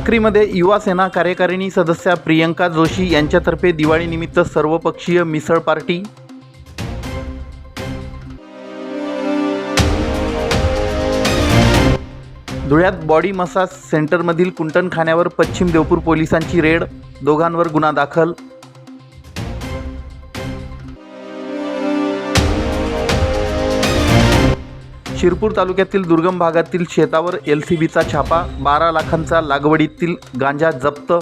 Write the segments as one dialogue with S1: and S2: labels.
S1: साक्रीमध्ये युवा सेना कार्यकारिणी सदस्या प्रियंका जोशी यांच्यातर्फे दिवाळीनिमित्त सर्वपक्षीय मिसळ पार्टी. धुळ्यात बॉडी मसाज सेंटरमधील कुंटणखान्यावर पश्चिम देवपूर पोलिसांची रेड दोघांवर गुन्हा दाखल शिरपूर तालुक्यातील दुर्गम भागातील शेतावर एल सी बीचा छापा बारा लाखांचा लागवडीतील गांजा जप्त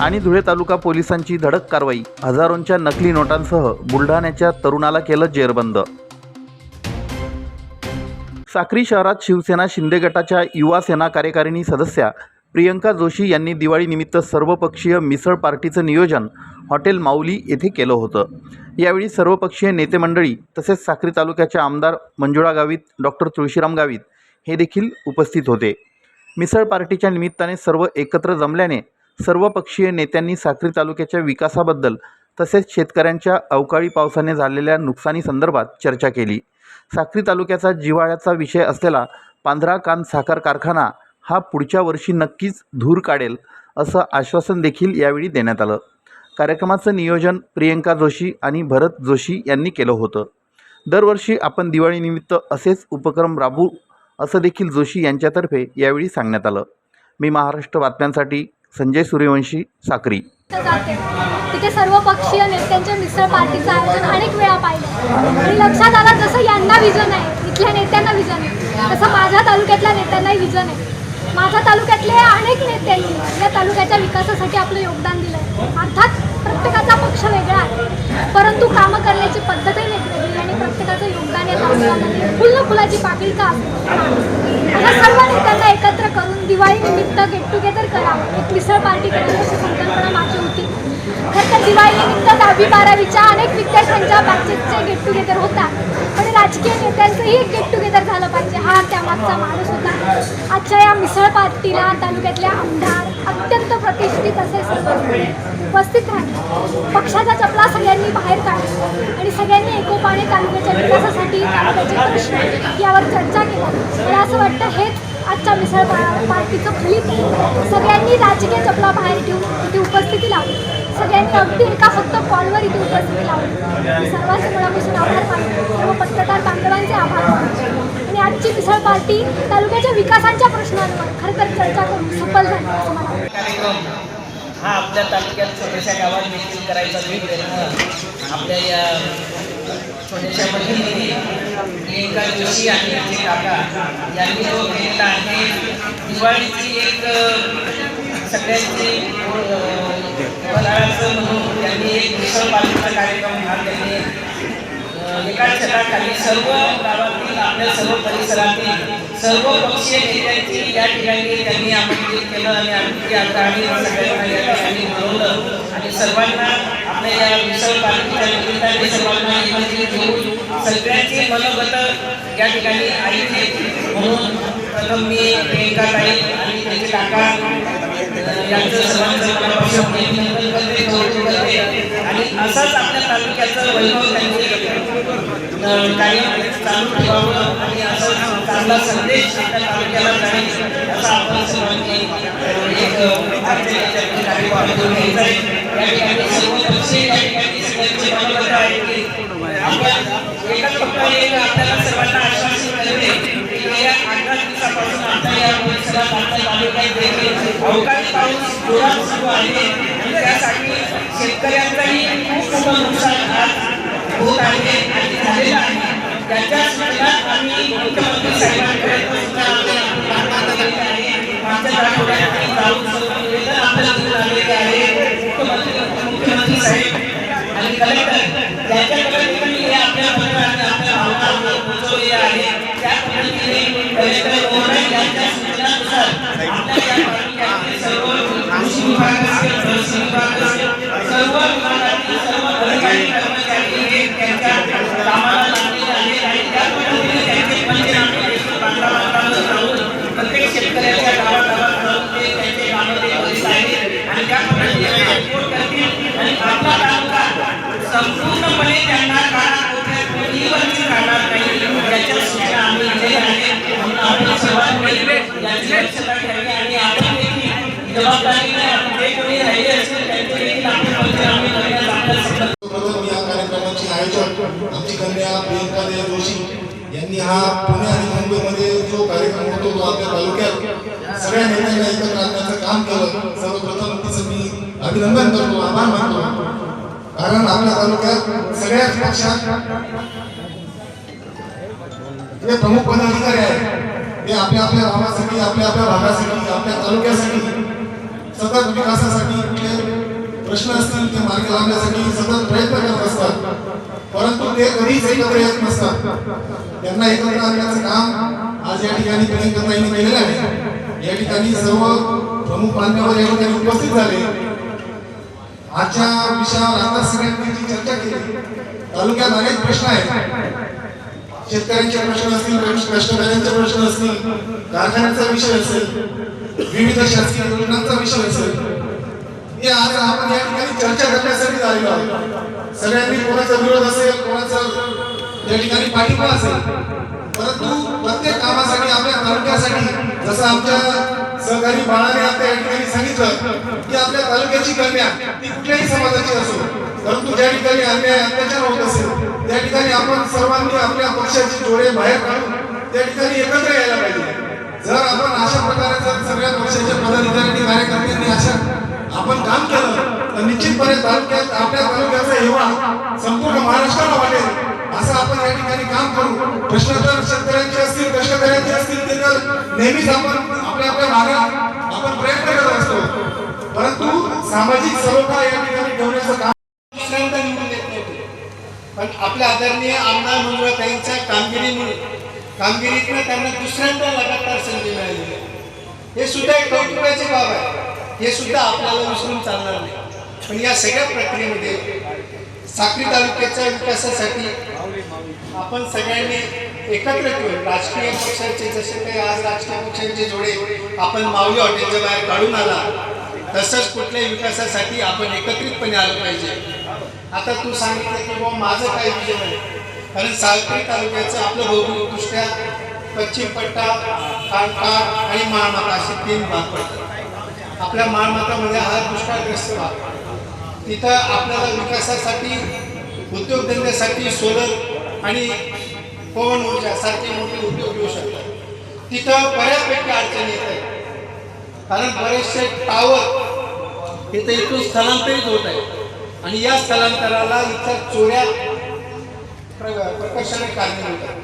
S1: आणि धुळे तालुका पोलिसांची धडक कारवाई. हजारोंच्या नकली नोटांसह बुलढाण्याच्या तरुणाला केलं जेरबंद. साक्री शहरात शिवसेना शिंदे गटाच्या युवा सेना कार्यकारिणी सदस्या प्रियंका जोशी यांनी दिवाळीनिमित्त सर्वपक्षीय मिसळ पार्टीचं नियोजन हॉटेल माऊली येथे केलं होतं. यावेळी सर्वपक्षीय नेते मंडळी तसेच साक्री तालुक्याचे आमदार मंजुळा गावित डॉक्टर तुळशीराम गावित हे देखील उपस्थित होते. मिसळ पार्टीच्या निमित्ताने सर्व एकत्र जमल्याने सर्वपक्षीय नेत्यांनी साक्री तालुक्याच्या विकासाबद्दल तसेच शेतकऱ्यांच्या अवकाळी पावसाने झालेल्या नुकसानीसंदर्भात चर्चा केली. साक्री तालुक्याचा जिव्हाळ्याचा विषय असलेला पांढरा कान साखर कारखाना हा पुढच्या वर्षी नक्कीच धूर काढेल असं आश्वासन देखील यावेळी देण्यात आलं. कार्यक्रमाचं नियोजन प्रियंका जोशी आणि भरत जोशी यांनी केलं होतं. दरवर्षी आपण दिवाळीनिमित्त असेच उपक्रम राबवू असं देखील जोशी यांच्यातर्फे यावेळी सांगण्यात आलं. मी महाराष्ट्र बातम्यांसाठी संजय सूर्यवंशी साक्री.
S2: तिथे सर्व पक्षीय नेत्यांच्या मिसळ पार्टीचं आयोजन अनेक वेळा पाहिलं. आणि लक्षात आलं जसं यांना विजन आहे इथल्या नेत्यांना विजन आहे तसं माझ्या तालुक्यातल्या नेत्यांनाही विजन आहे. माझ्या तालुक्यातले अनेक नेत्यांनी या तालुक्याच्या विकासासाठी आपलं योगदान दिलं आहे अर्थात प्रत्येकाचा पक्ष वेगळा आहे. परंतु कामं करण्याची पद्धतही वेगळी आणि प्रत्येकाचं योगदान या तालुक्यामध्ये फुल फुलाची पाकळी का असते सर्व नेत्यांना एकत्र करून दिवाळी निमित्त गेट टुगेदर करावं. एक मिसळ पार्टी करावी अशी संकल्पना माझी होती. तर दिवाळीनिमित्त दहावी बारावीच्या अनेक विद्यार्थ्यांच्या बातचीतचे गेट टुगेदर होतात. पण राजकीय नेत्यांचंही एक गेट टुगेदर झालं पाहिजे. हा त्यामागचा माणूस होता. आजच्या या मिसळ पार्टीला तालुक्यातले आमदार अत्यंत प्रतिष्ठित असे सर्व उपस्थित राहिले. पक्षाचा चपला सगळ्यांनी बाहेर काढला आणि सगळ्यांनी एकोपाने तालुक्याच्या विकासासाठी तालुक्याचे प्रश्न यावर चर्चा केली. मला असं वाटतं हेच आजच्या मिसळ पा- पार्टीचं फलित सगळ्यांनी राजकीय चपला बाहेर ठेवून तिथे उपस्थिती लावली. सगळ्यांनी अगदी एका फक्त कॉलवर इथे उपस्थिती लावली. सर्वांचे मनापासून आभार मानले सर्व पत्रकार बांधवांचे आभार मानतो. आणि आजची मिसळ पार्टी तालुक्याच्या विकासांच्या प्रश्नांवर खरं तर चर्चा करून सफल झाली. असं मला
S3: हा आपल्या तालुक्यात छोट्याशा गावात देखील करायचा मी प्रयत्न आपल्या या छोट्याशा भगिनी प्रियंका जोशी आणि त्यांचे काका यांनी जो केलेला आहे दिवाळीची एक सगळ्यांची अ, म्हणून त्यांनी एक मिसळ कार्यक्रम हा त्यांनी अ, एका छताखाली सर्व गावातील आपल्या सर्व परिसरातील सर्व पक्षीय नेत्यांची या ठिकाणी त्यांनी आमंत्रित केलं आणि आमची आग्रहाने सगळ्यांना या ठिकाणी बोलवलं आणि सर्वांना आपल्या या मिसळ पालखीच्या निमित्ताने सर्वांना आमंत्रित घेऊन सगळ्यांची मनोगत या ठिकाणी ऐकली म्हणून प्रथम मी प्रियंका ताई आणि त्यांचे काका यांचं सर्वांचं करते कौतुक करते आणि असंच आपल्या तालुक्याचं वैभव त्यांनी चालू ठेवावं आणि असं चांगला संदेश आपल्या तालुक्याला जाईल असा आपण सर्वांनी एक आहे या ठिकाणी सर्व या ठिकाणी सगळ्यांचे मनोगत आहे की आपण फक्त एक आपल्याला सर्वांना आश्वासन करते दिवसापासून आपल्या या परिसरात आपल्या तालुक्यात देखील अवकाळी पाऊस जोरात सुरू आहे. आणि त्यासाठी शेतकऱ्यांचंही खूप मोठं नुकसान आज होत आहे आणि झालेलं आहे. त्याच्या संदर्भात आम्ही मुख्यमंत्री साहेबांकडे सुद्धा आहे. मागच्या आठवड्यात आम्ही जाऊन आपल्याला आलेले आहे. मुख्यमंत्री मुख्यमंत्री साहेब आणि कलेक्टर त्यांच्याकडे हे आपल्या पत्राने आपल्या भावना पोहोचवलेल्या आहे. त्या पद्धतीने कलेक्टर संपूर्णपणे त्यांना कानाकोपऱ्यात कोणीही वंचित राहणार नाही याच्या आणि सर्वात पहिले याची दक्षता घ्यावी आणि आपण देखील जबाबदारीने जे कोणी राहिले असेल त्यांचे देखील आपण पंचनामे करण्यास आपल्याला सांगितलं.
S4: सर्वप्रथम या कार्यक्रमाचे आयोजक आमची कन्या प्रियंका देव जोशी यांनी हा पुणे आणि मुंबईमध्ये जो कार्यक्रम होतो तो आपल्या तालुक्यात सगळ्या नेत्यांना एकत्र आणण्याचं काम केलं. सर्वप्रथम तिचं मी अभिनंदन करतो आभार मानतो. कारण आपल्या तालुक्यात सगळ्याच पक्षात जे प्रमुख पदाधिकारी आहेत ते आपल्या आपल्या गावासाठी आपल्या आपल्या भागासाठी आपल्या तालुक्यासाठी सतत विकासासाठी प्रश्न असतील ते मार्ग लावण्यासाठी सतत प्रयत्न करत असतात. परंतु ते कधीच एकत्र येत नसतात. त्यांना एकत्र आणण्याचं काम आज या ठिकाणी प्रियंकाताईंनी केलेलं आहे. या ठिकाणी सर्व प्रमुख मान्यवर या ठिकाणी उपस्थित झाले. आजच्या विषयावर आता सगळ्यांनी चर्चा केली तालुक्यात अनेक प्रश्न आहेत. शेतकऱ्यांचे प्रश्न असतील कष्टकऱ्यांचे प्रश्न असतील कारखान्याचा विषय असेल विविध शासकीय योजनांचा विषय असेल हे आज आपण या ठिकाणी चर्चा करण्यासाठी आलेलो आहोत. सगळ्यांनी कोणाचा विरोध असेल कोणाचा या ठिकाणी पाठिंबा असेल परंतु प्रत्येक कामासाठी आपल्या तालुक्यासाठी जसं आमच्या सहकारी बाळाने आपल्या या ठिकाणी सांगितलं की आपल्या तालुक्याची कन्या ती कुठल्याही समाजाची असो परंतु ज्या ठिकाणी अन्याय अत्याचार होत असेल त्या ठिकाणी आपण सर्वांनी आपल्या पक्षाचे जोडे बाहेर काढून त्या ठिकाणी एकत्र यायला पाहिजे. जर आपण अशा प्रकारे जर सगळ्या पक्षाच्या पदाधिकाऱ्यांनी कार्यकर्त्यांनी अशा आपण काम केलं तर निश्चितपणे तालुक्यात आपल्या तालुक्याचा हेवा संपूर्ण महाराष्ट्राला वाटेल असं आपण या ठिकाणी काम करू. प्रश्न तर शेतकऱ्यांचे असतील कष्टकऱ्यांचे असतील ते तर नेहमीच आपण आपल्या आपल्या भागात आपण प्रयत्न करत असतो. परंतु सामाजिक सलोखा या ठिकाणी ठेवण्याचं काम
S5: पण आपल्या आदरणीय आमदार मंजुळाताईंच्या कामगिरीमुळे कामगिरीतनं त्यांना दुसऱ्यांदा लगातार संधी मिळाली. हे सुद्धा एक कौतुकाची बाब आहे. हे सुद्धा आपल्याला विसरून चालणार नाही. पण या सगळ्या प्रक्रियेमध्ये साक्री तालुक्याच्या विकासासाठी आपण सगळ्यांनी एकत्र येऊन राजकीय पक्षांचे जसे काही आज राजकीय पक्षांचे जोडे आपण माऊली हॉटेलच्या बाहेर काढून आला तसंच कुठल्याही विकासासाठी आपण एकत्रितपणे आलं पाहिजे. आता तू सांगितलं की बाबा माझं काय विजन आहे? कारण सावकरी तालुक्याचं आपलं भौगोलिकदृष्ट्या पश्चिम पट्टा कांका आणि महामाता असे तीन भाग पडतात. आपल्या माळमातामध्ये म्हणजे हा दुष्काळग्रस्त भाग. तिथं आपल्याला विकासासाठी उद्योगधंद्यासाठी सोलर आणि पवन ऊर्जा सारखे मोठे उद्योग येऊ शकतात. तिथं बऱ्यापैकी अडचणी येत आहेत. कारण बरेचसे टावर इथं इथून स्थलांतरित होत आहेत. आणि या स्थलांतराला इथल्या चोऱ्या प्र- प्रकर्षाने कारणीभूत आहेत.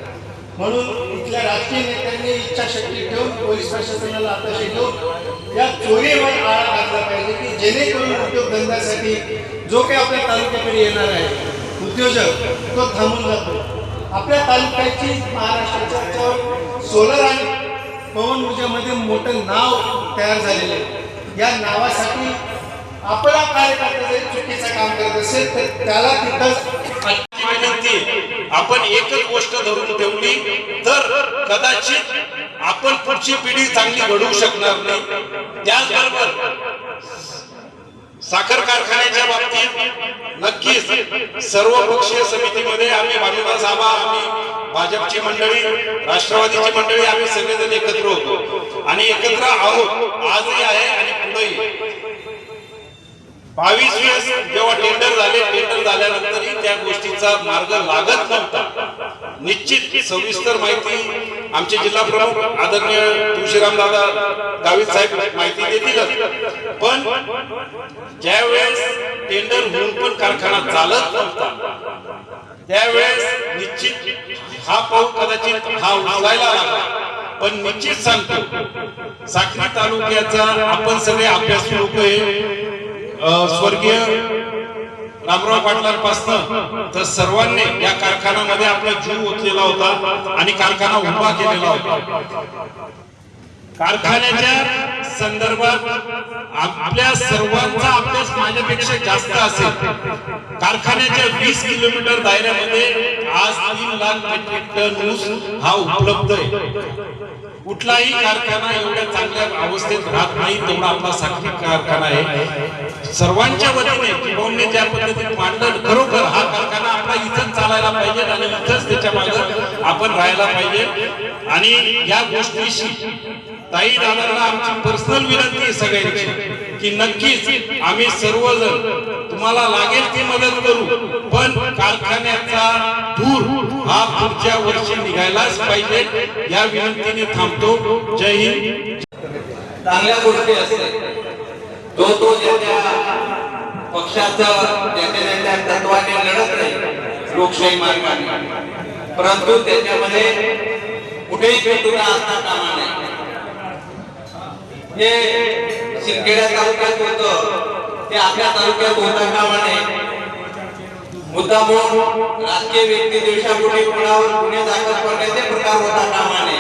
S5: म्हणून इथल्या राजकीय नेत्यांनी इच्छाशक्ती ठेवून पोलीस प्रशासनाला आताशी ठेवून या चोरीवर आळा घातला पाहिजे की जेणेकरून उद्योगधंद्यासाठी जो काही आपल्या तालुक्याकडे येणार आहे उद्योजक तो थांबून जातो. आपल्या तालुक्याची महाराष्ट्राच्या सोलर आणि पवन ऊर्जामध्ये मोठं नाव तयार झालेलं आहे. या नावासाठी आपला कार्यकर्ता जरी चुकीचं काम करत असेल तर त्याला तिथं
S6: आपण एकच गोष्ट धरून ठेवली तर कदाचित आपण पुढची पिढी चांगली घडवू शकणार नाही. त्याचबरोबर साखर कारखान्याच्या बाबतीत नक्कीच सर्व पक्षीय समितीमध्ये आम्ही भानुदास आबा आम्ही भाजपची मंडळी राष्ट्रवादीची मंडळी आम्ही सगळेजण एकत्र होतो. आणि एकत्र आहोत. आजही आहे आणि पुढेही. बावीस वेळेस जेव्हा टेंडर झाले टेंडर झाल्यानंतरही त्या गोष्टीचा मार्ग लागत नव्हता. निश्चित सविस्तर माहिती आमचे जिल्हा प्रमुख आदरणीय तुळशीराम दादा गावित साहेब माहिती देतीलच. पण ज्या वेळेस टेंडर होऊन पण कारखाना चालत नव्हता त्यावेळेस निश्चित हा पाऊ कदाचित हा उचलायला लागला. पण निश्चित सांगतो साखरी तालुक्याचा आपण सगळे अभ्यास लोक आहे स्वर्गीय रामराव पाटलांपासनं तर सर्वांनी या कारखान्यामध्ये आपला जीव ओतलेला होता आणि कारखाना उभा केलेला होता. कारखान्याच्या संदर्भात आपल्या सर्वांचा अभ्यास माझ्यापेक्षा जास्त असेल. कारखान्याच्या वीस किलोमीटर दायऱ्यामध्ये आज तीन लाख मेट्रिक टन ऊस हा उपलब्ध आहे. कुठलाही कारखाना एवढ्या चांगल्या अवस्थेत राहत नाही तेवढा आपला साखरी कारखाना आहे. सर्वांच्या वतीने किंवा ज्या पद्धतीने मांडलं खरोखर हा कारखाना आपला इथं चालायला पाहिजे आणि इथंच त्याच्यामागे आपण राहायला पाहिजे. आणि या गोष्टीशी ताई दादांना आमची पर्सनल विनंती आहे सगळ्यांची की नक्कीच आम्ही सर्वजण तुम्हाला लागेल ती मदत करू पण कारखान्याचा धूर हा पुढच्या वर्षी निघायलाच पाहिजे या विनंतीने थांबतो. जय हिंद.
S7: चांगल्या गोष्टी असते तो तो ज्याच्या पक्षाचा ज्याच्या ज्याच्या तत्वाने लढत नाही लोकशाही मार्गाने. परंतु त्याच्यामध्ये कुठेही पेटूला असता कामा नाही हे शिंदखेडा तालुक्यात होतं. ते आपल्या तालुक्यात होता कामाने मुद्दा म्हणून राजकीय व्यक्ती देशापुढे कोणावर गुन्हे दाखल करण्याचे प्रकार होता कामाने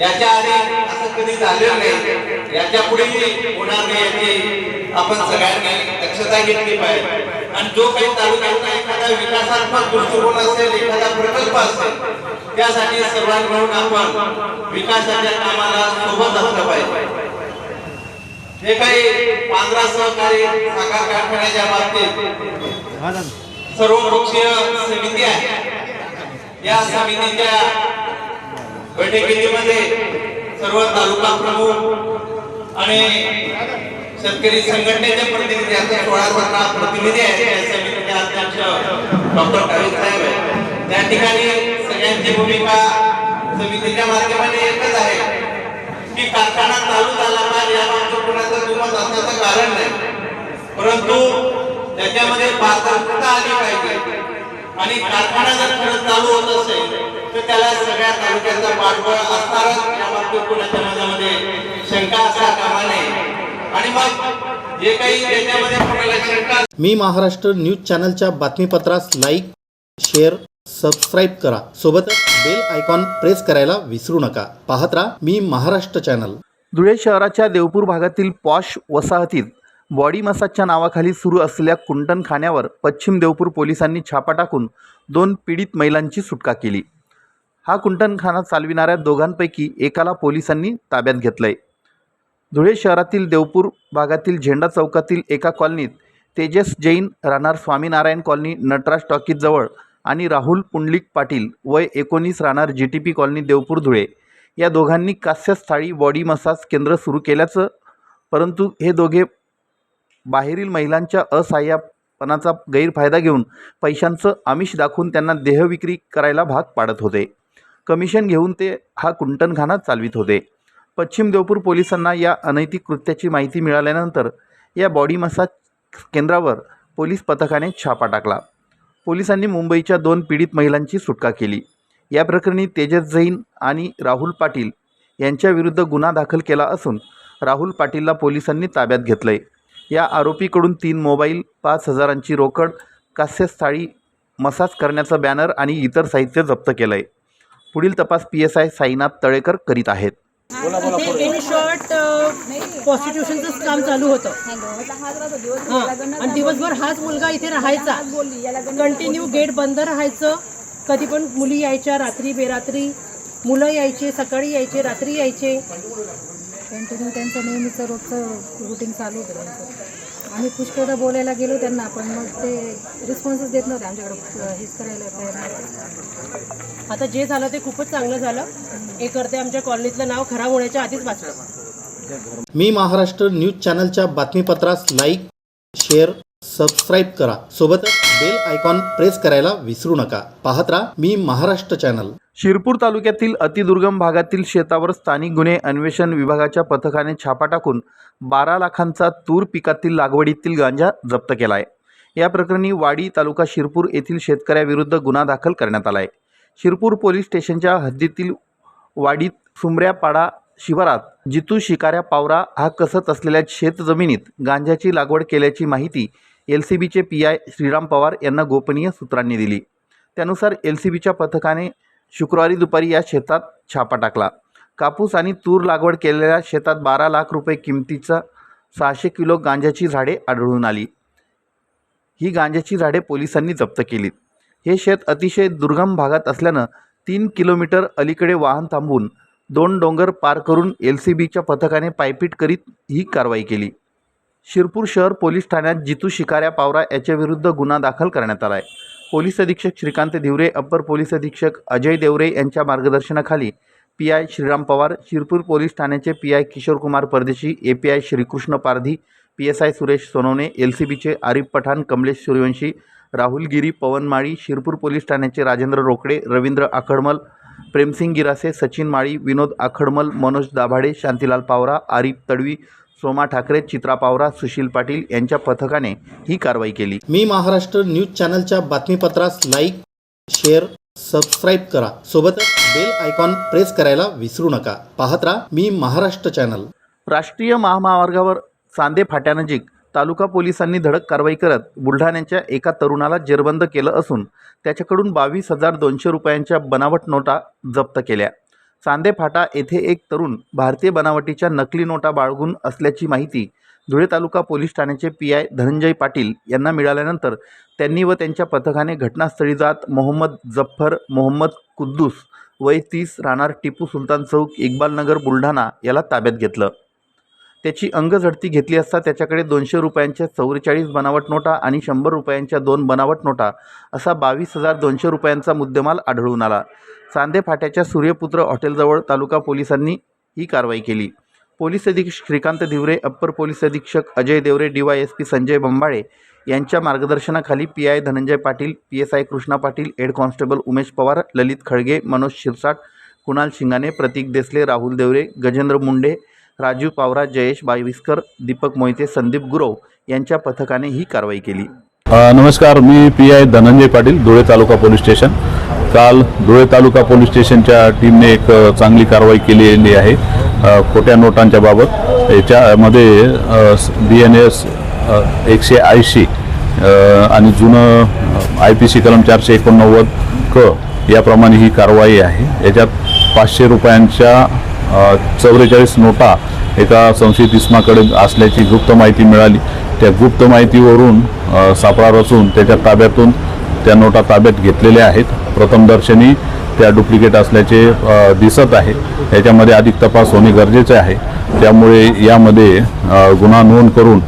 S7: याच्या आधी असं कधी झालेलं नाही. याच्या पुढेही होणार नाही याची आपण सगळ्यांनी दक्षता घेतली पाहिजे. आणि जो काही तालुक्याचा एखादा विकासात्मक दृष्टिकोन असेल एखादा प्रकल्प असेल त्यासाठी सर्वांनी मिळून आपण विकासाच्या कामाला सोबत असलं पाहिजे. हे काही पांढरा सहकारी साखर कारखान्याच्या बाबतीत सर्वपक्षीय समिती आहे. या समितीच्या बैठकीमध्ये सर्व तालुका प्रमुख आणि शेतकरी संघटनेचे प्रतिनिधी आता सोळा पंधरा प्रतिनिधी आहेत. या समितीचे अध्यक्ष डॉक्टर साहेब त्या ठिकाणी सगळ्यांची भूमिका समितीच्या माध्यमाने एकच आहे की कारखाना चालू झाला पाहिजे याबाबत कोणाचं दुमत असण्याचं कारण नाही. परंतु त्याच्यामध्ये पारदर्शकता आली पाहिजे. आणि कारखाना जर खरंच चालू होत असेल तर त्याला सगळ्या तालुक्याचा पाठबळ असणारच. याबाबतीत कुणाच्या मनामध्ये शंका असता कामा नये. आणि मग जे काही त्याच्यामध्ये कोणाला शंका
S1: मी महाराष्ट्र न्यूज चॅनलच्या बातमीपत्रास लाईक शेअर सबस्क्राईब करा. सोबतच बेल आयकॉन प्रेस करायला विसरू नका. पाहत राहा मी महाराष्ट्र चॅनल धुळे शहराच्या देवपूर भागातील पॉश वसाहतीत बॉडी मसाजच्या नावाखाली सुरू असलेल्या कुंटणखान्यावर पश्चिम देवपूर पोलिसांनी छापा टाकून दोन पीडित महिलांची सुटका केली. हा कुंटणखाना चालविणाऱ्या दोघांपैकी एकाला पोलिसांनी ताब्यात घेतलंय. धुळे शहरातील देवपूर भागातील झेंडा चौकातील एका कॉलनीत तेजस जैन राहणार स्वामीनारायण कॉलनी नटराज टॉकीजवळ आणि राहुल पुंडलिक पाटील वय एकोणीस राहणार G T P colony Deopur Dhule. या दोघांनी कास्यस्थाळी बॉडी मसाज केंद्र सुरू केल्याचं परंतु हे दोघे बाहेरील महिलांच्या असहाय्यपणाचा गैरफायदा घेऊन पैशांचं आमिष दाखवून त्यांना देहविक्री करायला भाग पाडत होते. कमिशन घेऊन ते हा कुंटणखाना चालवित होते. पश्चिम देवपूर पोलिसांना या अनैतिक कृत्याची माहिती मिळाल्यानंतर या बॉडी मसाज केंद्रावर पोलीस पथकाने छापा टाकला. पोलिसांनी मुंबईच्या दोन पीडित महिलांची सुटका केली. या प्रकरणी तेजस जैन आणि राहुल पाटील यांच्याविरुद्ध गुन्हा दाखल केला असून राहुल पाटीलला पोलिसांनी ताब्यात घेतलं आहे या आरोपीकडून तीन मोबाईल पाच हजारांची रोकड कास्यस्थाळी मसाज करण्याचा बॅनर आणि इतर साहित्य जप्त केलं आहे पुढील तपास P S I Sainath Talekar करीत आहेत.
S8: शॉर्ट प्रॉस्टिट्यूशनचं काम चालू होतं. हां. आणि दिवसभर हाच मुलगा इथे राहायचा. कंटिन्यू गेट बंद राहायचं. कधी पण मुली यायच्या रात्री बेरात्री. मुलं यायचे सकाळी यायचे रात्री यायचे.
S2: कंटिन्यू त्यांचं नेहमीचं रोजचं रुटीन चालू होतं त्यांचं. आम्ही पुष्कळदा बोलायला गेलो त्यांना पण मग ते रिस्पॉन्सच देत नव्हते आमच्याकडे. हेच करायला तयार नव्हते.
S8: आता जे झालं ते खूपच चांगलं झालं. हे करते आमच्या कॉलनीतलं नाव खराब होण्याच्या आधीच वाचलं
S1: मी महाराष्ट्र न्यूज चॅनलच्या बातमीपत्रास लाईक शेअर सबस्क्राईब करा. सोबतच बेल आयकॉन प्रेस करायला विसरू नका. पाहत राहा मी महाराष्ट्र चॅनल शिरपूर तालुक्यातील अतिदुर्गम भागातील शेतावर स्थानिक गुन्हे अन्वेषण विभागाच्या पथकाने छापा टाकून बारा लाखांचा तूर पिकातील लागवडीतील गांजा जप्त केला आहे या प्रकरणी वाडी तालुका शिरपूर येथील शेतकऱ्याविरुद्ध गुन्हा दाखल करण्यात आला आहे शिरपूर पोलीस स्टेशनच्या हद्दीतील वाडीत सुमऱ्यापाडा शिवारात जितू शिकाऱ्या पावरा हा कसत असलेल्या शेतजमिनीत गांजाची लागवड केल्याची माहिती एल सी बीचे पी आय श्रीराम पवार यांना गोपनीय सूत्रांनी दिली. त्यानुसार एल सी बीच्या पथकाने शुक्रवारी दुपारी या शेतात छापा टाकला. कापूस आणि तूर लागवड केलेल्या शेतात बारा लाख रुपये किमतीचा सहाशे किलो गांजाची झाडे आढळून आली. ही गांजाची झाडे पोलिसांनी जप्त केली हे शेत अतिशय दुर्गम भागात असल्यानं तीन किलोमीटर अलीकडे वाहन थांबवून दोन डोंगर पार करून एल सी बीच्या पथकाने पायपीट करीत ही कारवाई केली. शिरपूर शहर पोलीस ठाण्यात जितू शिकाऱ्या पावरा याच्याविरुद्ध गुन्हा दाखल करण्यात आला आहे पोलीस अधीक्षक श्रीकांत धिवरे अप्पर पोलीस अधीक्षक अजय देवरे यांच्या मार्गदर्शनाखाली P I Shriram Pawar Shirpur police ठाण्याचे P I Kishorkumar Pardeshi A P I Shrikrishna Pardhi P S I Suresh Sonawane L C बीचे आरिफ पठाण कमलेश सूर्यवंशी राहुल गिरी पवन माळी शिरपूर पोलीस ठाण्याचे राजेंद्र रोकडे रवींद्र आखडमल प्रेमसिंग गिरासे सचिन माळी विनोद आखडमल मनोज दाभाडे शांतीलाल पावरा आरिफ तडवी सोमा ठाकरे चित्रा पावरा सुशील पाटील यांच्या पथकाने ही कारवाई केली. मी महाराष्ट्र न्यूज चॅनलच्या बातमीपत्रास लाईक शेअर सबस्क्राईब करा. सोबतच बेल आयकॉन प्रेस करायला विसरू नका. पाहत राहा मी महाराष्ट्र चॅनल. राष्ट्रीय महामार्गावर चांदे फाट्यानजीक तालुका पोलिसांनी धडक कारवाई करत बुलढाण्याच्या एका तरुणाला जेरबंद केलं असून त्याच्याकडून बावीस हजार दोनशे रुपयांच्या बनावट नोटा जप्त केल्या. चांदेफाटा येथे एक तरुण भारतीय बनावटीच्या नकली नोटा बाळगून असल्याची माहिती धुळे तालुका पोलीस ठाण्याचे पी आय धनंजय पाटील यांना मिळाल्यानंतर त्यांनी व त्यांच्या पथकाने घटनास्थळी जात मोहम्मद जफ्फर मोहम्मद कुद्दूस वय तीस राहणार टिपू सुलतान चौक इक्बालनगर बुलढाणा याला ताब्यात घेतलं. त्याची अंगझडती घेतली असता त्याच्याकडे दोनशे रुपयांच्या चौवेचाळीस बनावट नोटा आणि शंभर रुपयांच्या दोन बनावट नोटा असा बावीस हजार दोनशे रुपयांचा मुद्देमाल आढळून आला. चांदे फाट्याच्या सूर्यपुत्र हॉटेलजवळ तालुका पोलिसांनी ही कारवाई केली. पोलीस अधीक्षक श्रीकांत धिवरे अप्पर पोलीस अधीक्षक Ajay Devre D Y S P Sanjay Bambale यांच्या मार्गदर्शनाखाली P I Dhananjay Patil P S I Krishna Patil head constable Umesh Pawar Lalit Khalge Manoj Shirsat Kunal Shingane Pratik Desale Rahul Devre Gajendra Munde Rajiv Pawara Jayesh Baviskar Deepak Mohite Sandeep Gurav यांच्या पथकाने ही कारवाई केली.
S9: नमस्कार मी P I Dhananjay Patil Dhule taluka police station. काल धुळे तालुका police स्टेशनच्या टीमने एक चांगली कारवाई केलेली आहे. खोट्या नोटांच्या बाबत. याच्यामध्ये बी एन एस एकशे ऐंशी आणि जुनं आय पी सी कलम चारशे एकोणनव्वद क याप्रमाणे ही कारवाई आहे. याच्यात पाचशे रुपयांच्या चौवेचाळीस नोटा एका संशयित इसमाकडे असल्याची गुप्त माहिती मिळाली. त्या गुप्त माहितीवरून सापळा रचून त्याच्या ताब्यातून त्या नोटा ताब्यात घेतलेल्या आहेत. प्रथमदर्शनी त्या डुप्लिकेट असल्याचे दिसत आहे. याच्यामध्ये अधिक तपास होणे गरजेचे आहे. त्यामुळे यामध्ये गुन्हा नोंद करून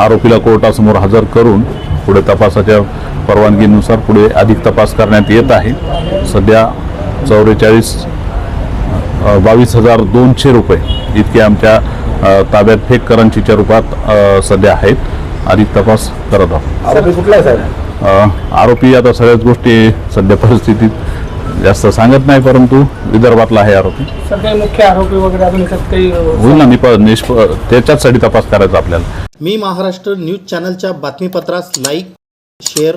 S9: आरोपीला कोर्टासमोर हजर करून पुढे तपासाच्या परवानगीनुसार पुढे अधिक तपास करण्यात येत आहे. सध्या चौवेचाळीस बावीस हजार दोनशे रुपये इतके आमच्या ताब्यात फेक करन्सीच्या रूपात सध्या आहेत. अधिक तपास करत आहोत.
S5: आरोपी कुठला आहे साहेब?
S9: आरोपी आता सगळ्याच गोष्टी सध्या परिस्थितीत जास्त सांगत नाही परंतु विदर्भातला आहे आरोपी.
S5: मुख्य आरोपी वगैरे
S9: निप निष्प त्याच्याचसाठी तपास करायचा आपल्याला.
S1: मी महाराष्ट्र न्यूज चॅनलच्या बातमीपत्रास लाईक शेअर